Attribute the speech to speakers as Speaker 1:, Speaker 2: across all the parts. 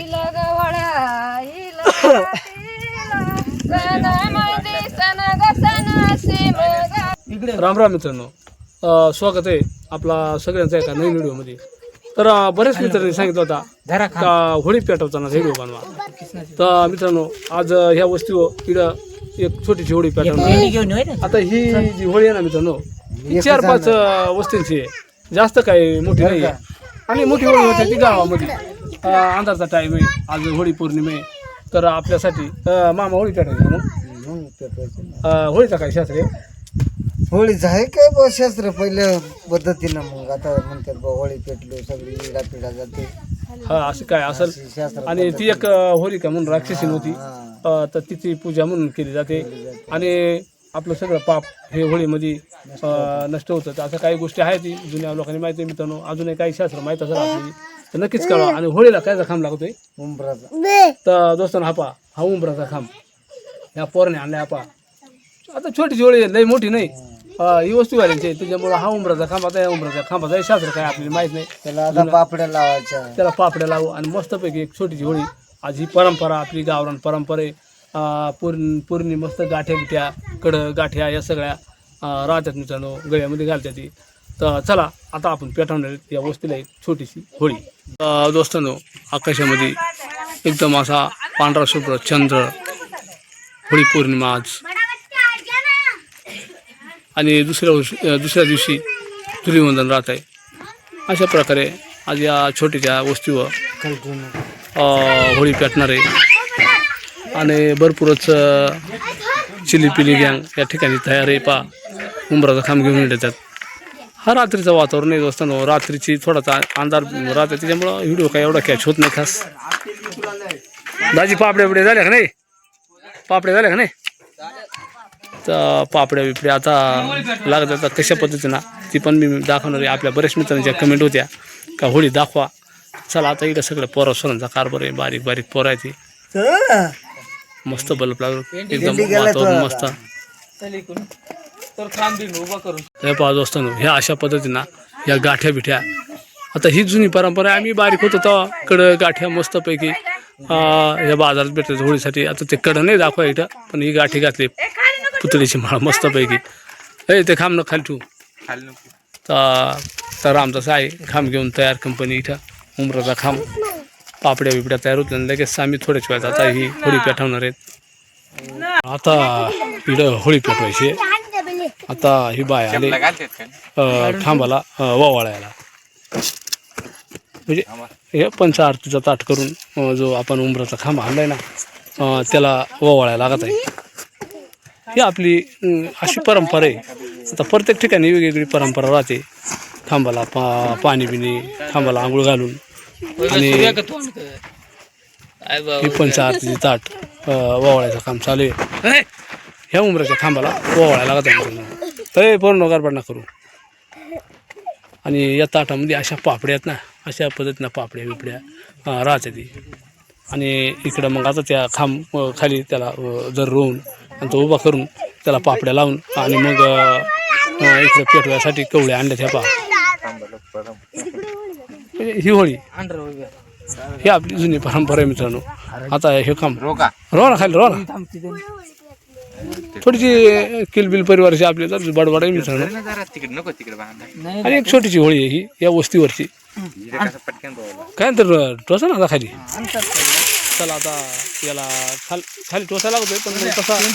Speaker 1: राम राम मित्रांनो. स्वागत आहे आपला सगळ्यांचा एका नवीन व्हिडिओमध्ये. तर बरेच मित्रांनी सांगितलं होता का होळी पेटवताना व्हिडिओ बनवा. तर मित्रांनो आज ह्या वस्तीवर इकडं एक छोटीशी होळी पेटवणार. आता ही जी होळी आहे ना मित्रांनो ही चार पाच वस्तींची आहे. जास्त काही मोठी नाही आहे आणि मोठी होळी होते ती गावामध्ये. अंधारचा टाईम आहे. आज होळी पौर्णिमा आहे. तर आपल्यासाठी अ, मामा होळी पेटायची मग? अ, होळीचा काय शास्त्र आहे?
Speaker 2: होळीचं आहे काय बा शास्त्र? पहिल्या पद्धतीनं मग आता म्हणतात बा होळी पेटलो सगळी इडा पिढा जाते.
Speaker 1: हा असं काय असेल?
Speaker 2: अशी शास्त्र
Speaker 1: आणि ती एक अ, होलिका म्हणून राक्षसी होती अ, तर तिची पूजा म्हणून केली जाते. आणि आपलं सगळं पाप हे होळीमध्ये अ, नष्ट होतं. तर असं काही गोष्टी आहेत ती जुन्या लोकांनी माहिती आहे मित्रांनो. अजूनही काही शास्त्र माहीत असेल आपली तर नक्कीच कळवा. आणि होळीला कायचा खांब लागतोय?
Speaker 2: उंबराचा.
Speaker 1: तर दोस्तांनो हा पहा. हा उंबराचा खांब. ह्या पोरने आणलाय पहा. आता छोटीची होळी आहे, लई मोठी नाही. अ, ही वस्तू घालायची आहे त्याच्यामुळे हा उंबराचा खांब आता या उंबराचा खांबाचा हे शास्त्र काय आपल्याला माहीत नाही.
Speaker 2: त्याला आता पापड्या लावायच्या.
Speaker 1: त्याला पापड्या लावू आणि मस्तपैकी एक छोटीशी होळी. आज ही परंपरा आपली गावरान परंपरा आहे अं, पूर्ण पूर्णी मस्त गाठ्या बिठ्या कडं गाठ्या या सगळ्या अं, राहतात मित्रांनो गळ्यामध्ये घालतात ती तर चला आता आपण पेटवणार या वस्तीला एक छोटीशी होळी. दोस्तांनो आकाशामध्ये एकदम असा पांढरा शुभ्र चंद्र होळी पौर्णिमा आज. आणि दुसऱ्या वर्षी दुसऱ्या दिवशी धुलीवंदन राहत आहे. अशा प्रकारे आज या छोट्याच्या वस्तीवर होळी पेटणार आहे. आणि भरपूरच चिली पिली गँग या ठिकाणी तयार आहे. पा उंबराचा खांब घेऊन येतात. हा रात्रीचं वातावरण आहे असताना रात्रीची थोडासा अंधार राहते त्याच्यामुळं व्हिडिओ काय एवढा कॅच होत नाही खास. दाजी पापड्या बिपड्या झाल्या का नाही? पापड्या झाल्या का नाही? तर पापड्या बिपड्या आता लागत आता कशा पद्धतीनं? ती पण मी दाखवणार आहे आपल्या बऱ्याच मित्रांच्या कमेंट होत्या. का होळी दाखवा. चला आता इकडं सगळं पोरा सोरांचा कारभार आहे बारीक बारीक पोरं आहे ती. मस्त बल्ब लागलो. एकदम वातावरण मस्त. हे पाहत असताना ह्या अशा पद्धतीनं ह्या गाठ्या बिठ्या. आता ही जुनी परंपरा आहे आम्ही बारीक होतो तेव्हा कडं गाठ्या मस्तपैकी ह्या बाजारात भेटायचं होळीसाठी. आता ते कडं नाही दाखवा इथं पण ही गाठी घातली पुतळीची माळ मस्तपैकी. हे ते खांब न खाली ठेवू. तर तर आमचा आहे खांब घेऊन तयार कंपनी इथं उमराचा खांब. पापड्या बिपड्या तयार आणि लगेच आम्ही थोड्याच वेळात आता ही होळी पेटवणार आहेत. आता इकडं होळी पेटवायची. आता ही बाय आले. खांबाला वावळायला. म्हणजे हे पंचआरतीचा ताट करून जो आपण उमराचा खांब आणलाय ना त्याला वावळायला लागत आहे. ही आपली अशी परंपरा आहे. आता प्रत्येक ठिकाणी वेगवेगळी परंपरा राहते. खांबाला पा पाणी बिणी खांबाला आंघोळ घालून. आणि ही पंचआरतीची ताट अ, वावळायचं काम चालू आहे. ह्या उमराच्या खांबाला वावळायला लागत आहे तर पूर्ण गारपाडणा करू. आणि या ताटामध्ये अशा पापड्या आहेत ना अशा पद्धतीनं पापड्या बिपड्या राहते ती. आणि इकडं मग आता त्या खांब खाली त्याला जर रोवून आणि तो उभा करून त्याला पापड्या लावून आणि मग इकडं पेटवायसाठी कवळे आणल्या त्या पा ही होळी. ही आपली जुनी परंपरा आहे मित्रांनो. आता हे काम रोगा. ना खाली रोगा ना थोडीशी किलबिल परिवाराची आपली तर बडबड आहे मित्रांनो
Speaker 3: तिकडे नको तिकडे बांधा
Speaker 1: आणि एक छोटीशी होळी आहे ही या वस्तीवरची.
Speaker 3: पटकन
Speaker 1: काय तर टोसा ना आता खाली? चला आता याला खाल खाली टोसा लागतोय पण मग तसा आणि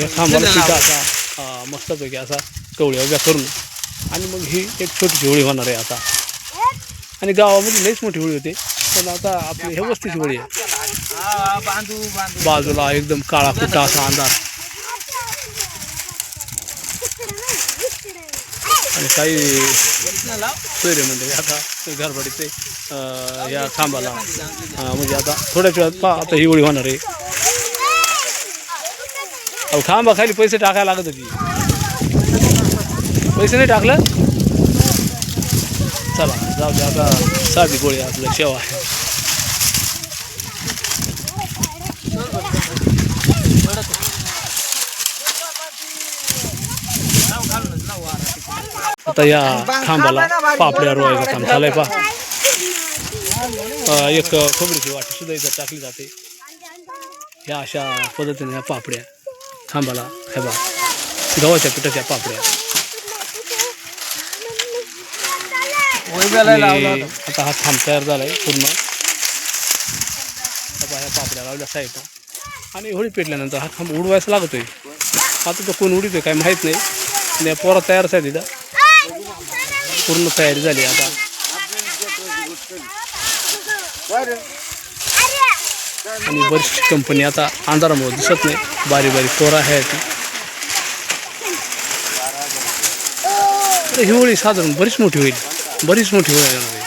Speaker 1: या खांबाला तिथं असा अं, मस्तपैकी असा कवळ्या उभ्या करून. आणि मग ही एक छोटीशी होळी होणार आहे आता. आणि गावामध्ये लईच मोठी होळी होते पण आता आपली ह्या वस्तीची होळी आहे. बाजूला एकदम काळा कुठा असा अंधार. आणि काही सोयरे म्हणजे आता घरबडीचे या खांबाला. म्हणजे आता थोड्याच वेळात पहा आता ही होळी होणार आहे. अहो खांबा खाली पैसे टाकायला लागत होती. पैसे नाही टाकलं? चला जाऊ दे आता साधी गोळी आपलं शेवा आहे आता या खांबाला पापड्या रोवायचं काम चालय पा अ, एक खोबरीची वाटी सुद्धा इथं टाकली जाते. ह्या अशा पद्धतीने ह्या पापड्या खांबाला हे बा गव्हाच्या पिठाच्या पापड्या. आता हा खांब तयार झाला आहे पूर्ण ह्या पापड्या लावल्या साईडला. आणि होळी पेटल्यानंतर हा खांब उडवायचा लागतोय. आता तो कोण उडीतोय काय माहीत नाही. आणि या पोरा तयारच आहे तिथं. पूर्ण तयारी झाली आता. आणि बरीचशी कंपनी आता अंधारामुळे दिसत नाही. बारीक बारीक आहे तर ही होळी साधारण बरीच मोठी होईल. बरीच मोठी होईल. आहे.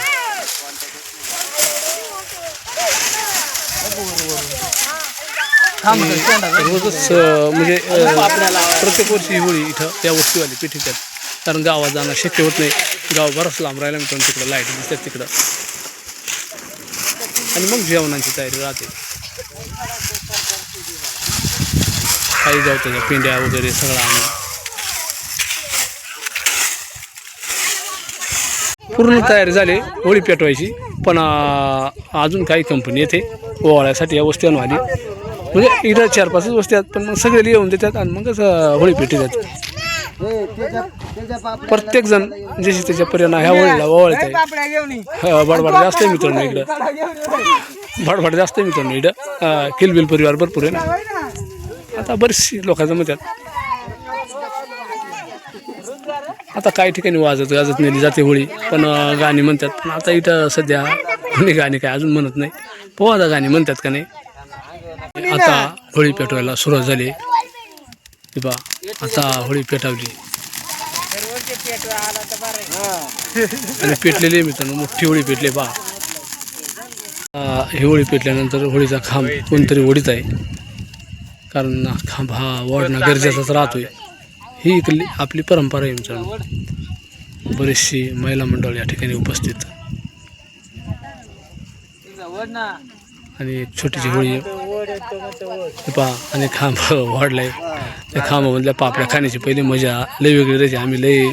Speaker 1: रोजच म्हणजे प्रत्येक वर्षी ही होळी इथं त्या वस्तीवाली पिठीच्यात. कारण गावात जाणं शक्य होत नाही. गाव बरंच लांब राहिला मित्रांनो तिकडं लाइट दिसतात तिकडं. आणि मग जेवणाची तयारी राहते. काही जाऊ त्याच्या पिंड्या वगैरे सगळं आणून. पूर्ण तयारी झाली होळी पेटवायची. पण अजून काही कंपनी येते. ओवाळ्यासाठी या वस्ती आणून आली. म्हणजे इथं चार पाचच वस्ती आहेत पण मग सगळे येऊन देतात आणि मग कसं होळी पेटी जाते. प्रत्येक जण जशी त्याच्या पर्यंत ह्या होळीला ओवाळत आहे बडबड जास्त आहे मित्रांनो इकडं. बडबड जास्त आहे मित्रांनो इकडं. किलबिल परिवार भरपूर आहे ना. आता बरीचशी लोकांचं म्हणतात आता काही ठिकाणी वाजत गाजत नेली जाते होळी पण गाणी म्हणतात. पण आता इथं सध्या कोणी गाणी काय अजून म्हणत नाही. पोहा आता गाणी म्हणतात का नाही? आता होळी पेटवायला सुरुवात झाली. हे बा आता होळी पेटावली. आणि पेटलेली मित्रांनो मोठी होळी पेटली बा ही होळी पेटल्यानंतर होळीचा खांब कोणतरी ओढीत आहे. कारण खांब हा वाढणं गरजेचाच राहतोय. ही इथली आपली परंपरा आहे मित्रांनो. बरीचशी महिला मंडळ या ठिकाणी उपस्थित. आणि एक छोटीशी होळी. पा हे पहा आणि खांब वाढलाय. त्या खांबामधल्या पापड्या खाण्याची पहिली मजा लई वेगळी राहायची. आम्ही लई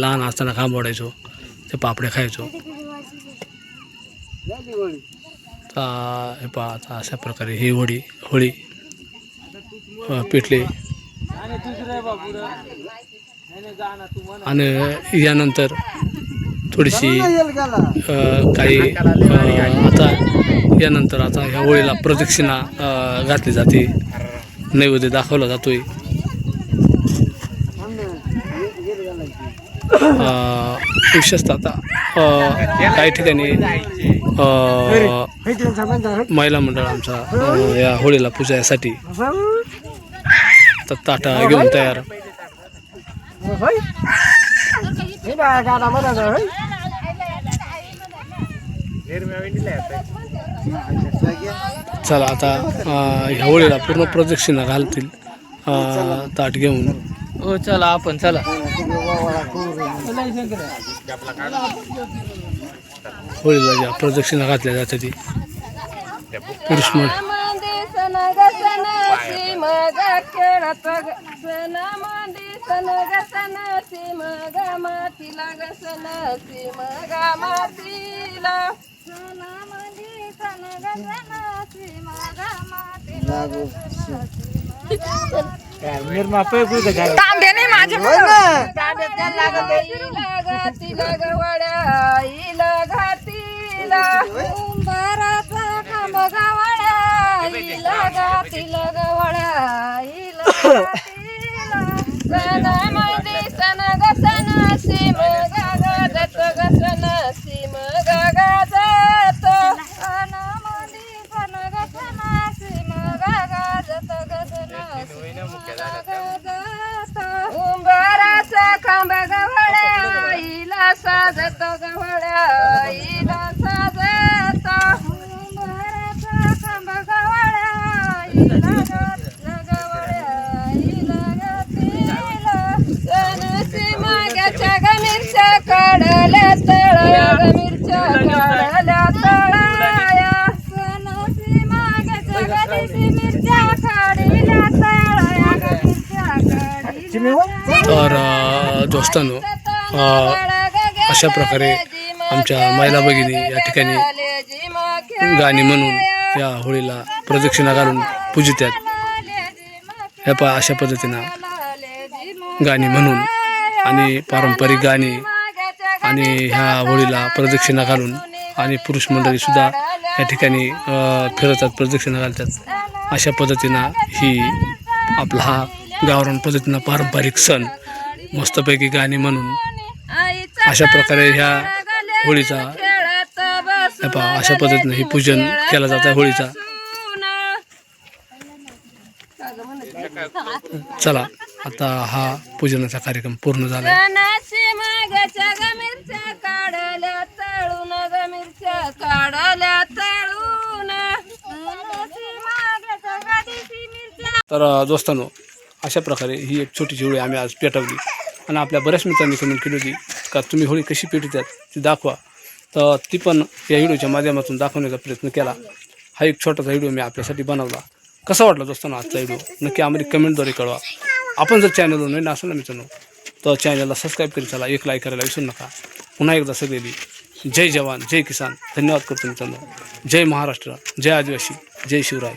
Speaker 1: लहान असताना खांब ओढायचो त्या पापड्या खायचो. हे पा आता अशा प्रकारे ही होळी होळी पिठले पेटली. आणि यानंतर थोडीशी काही आता यानंतर आता ह्या होळीला प्रदक्षिणा घातली जाते. नैवेद्य दाखवला जातोय. विशेषतः आता काही ठिकाणी महिला मंडळ आमचा या होळीला पूजासाठी तर ताटा घेऊन तयार. चला आता ह्या होळीला पूर्ण प्रदक्षिणा घालतील ताट घेऊन.
Speaker 4: हो चला आपण चला.
Speaker 1: होळीला ज्या प्रदक्षिणा घातल्या जातात ती पुरुष मंडळ
Speaker 4: मातीला तांबे नाही माझ्या घातीला गवड्या इला घातीला. उंबराचा खांब गवड्या इला घातीला गवड्या इला घातीला. सणामध्ये सण ग सण सीम हो?
Speaker 1: तर दोस्तांनो अशा प्रकारे आमच्या महिला भगिनी या ठिकाणी गाणी म्हणून या होळीला प्रदक्षिणा घालून पूजितात ह्या पा अशा पद्धतीनं गाणी म्हणून आणि पारंपरिक गाणी आणि ह्या होळीला प्रदक्षिणा घालून आणि पुरुष मंडळीसुद्धा या ठिकाणी फिरवतात फिरतात प्रदक्षिणा घालतात. अशा पद्धतीनं ही आपला हा गावरान पद्धतीनं पारंपरिक सण मस्तपैकी गाणी म्हणून अशा प्रकारे ह्या होळीचा अशा पद्धतीनं हे पूजन केलं जातं होळीचा. चला आता हा पूजनाचा कार्यक्रम पूर्ण झाला. आहे तर दोस्तांनो अशा प्रकारे ही एक छोटीशी होळी आम्ही आज पेटवली. आणि आपल्या बऱ्याच मित्रांनी कमेंट केली होती का तुम्ही होळी कशी पेटवतात ती दाखवा. तर ती पण या व्हिडिओच्या माध्यमातून दाखवण्याचा प्रयत्न केला. हा एक छोटासा व्हिडिओ मी आपल्यासाठी बनवला. कसा वाटला दोस्तांनो आजचा व्हिडिओ? नक्की आम्हाला कमेंटद्वारे कळवा. आपण जर चॅनलवर नवीन असेल ना मित्रांनो तर चॅनलला सबस्क्राईब करीत चला. एक लाईक करायला विसरू नका. पुन्हा एकदा सगळेली जय जवान जय किसान. धन्यवाद करतो मित्रांनो. जय महाराष्ट्र जय आदिवासी जय शिवराय.